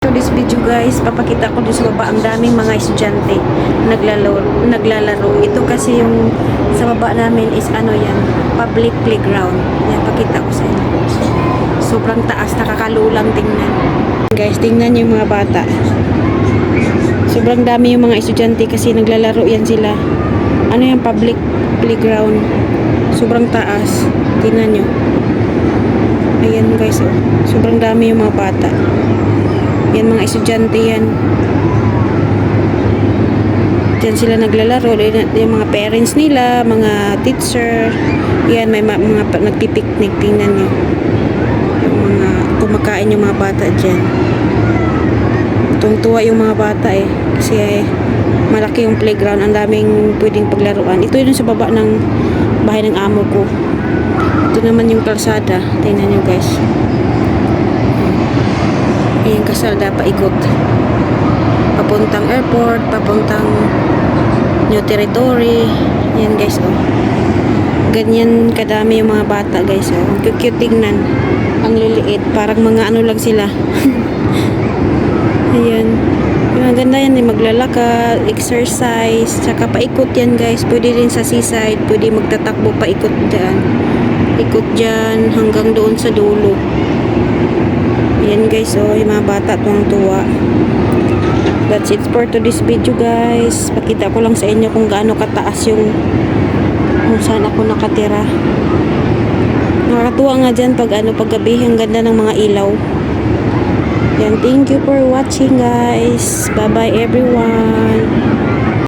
To this video guys, papakita ko dun sa baba ang daming mga estudyante naglalaro, naglalaro. Ito kasi yung sa baba namin is ano yan, public playground. Yan, pakita ko sa inyo. Sobrang taas, nakakalulang tingnan. Guys, tingnan yung mga bata. Sobrang dami yung mga estudyante kasi naglalaro yan sila. Ano yung public playground? Sobrang taas. Tingnan nyo. Ayan guys, oh. sobrang dami yung mga bata. Yan mga estudyante yan. Diyan sila naglalaro. Yung mga parents nila, mga teacher. Yan, may ma- mga pa- nagpipiknik. Tingnan nyo. Yung mga kumakain yung mga bata dyan. Tungtuwa yung mga bata eh. Kasi eh, malaki yung playground. Ang daming pwedeng paglaruan. Ito yun sa baba ng bahay ng amo ko. Ito naman yung kalsada. Tingnan nyo guys. Ayan kasalda paikot. Papuntang airport, papuntang new territory. Yan guys oh. Ganyan kadami yung mga bata guys oh. Ang cute tingnan. Ang liliit. Parang mga ano lang sila. Ayan. Yung maganda yan eh, maglalakad, exercise, tsaka paikot yan guys. Pwede rin sa seaside, pwede magtatakbo paikot dyan. Ikot dyan hanggang doon sa dulo. Ayan guys, oh, yung mga bata tuwang tuwa. That's it for today's video guys. Pakita ko lang sa inyo kung gaano kataas yung kung saan ako nakatira. Nakakatuwa nga dyan pag ano, pag gabi, ang ganda ng mga ilaw. Yan, thank you for watching guys. Bye bye everyone.